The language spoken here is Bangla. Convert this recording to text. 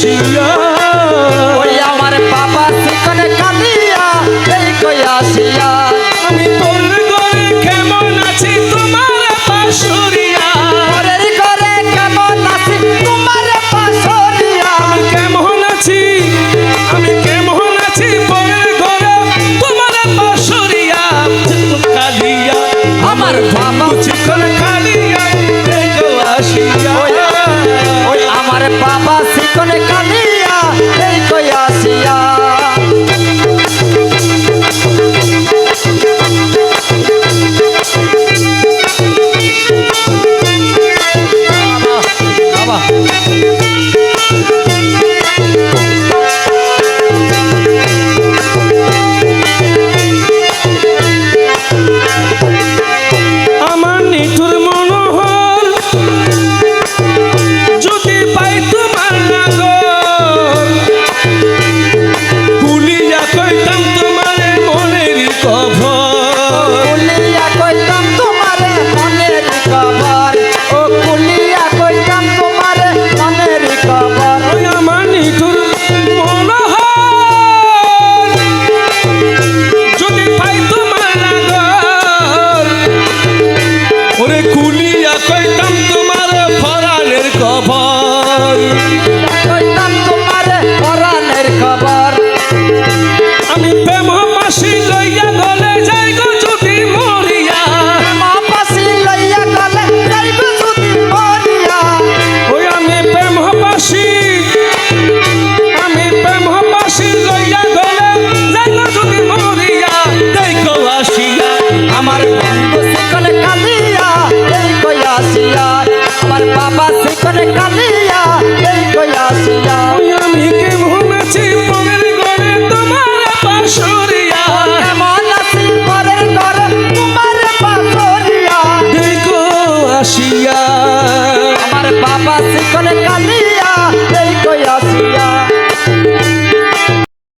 she না Come on, come on. Russia.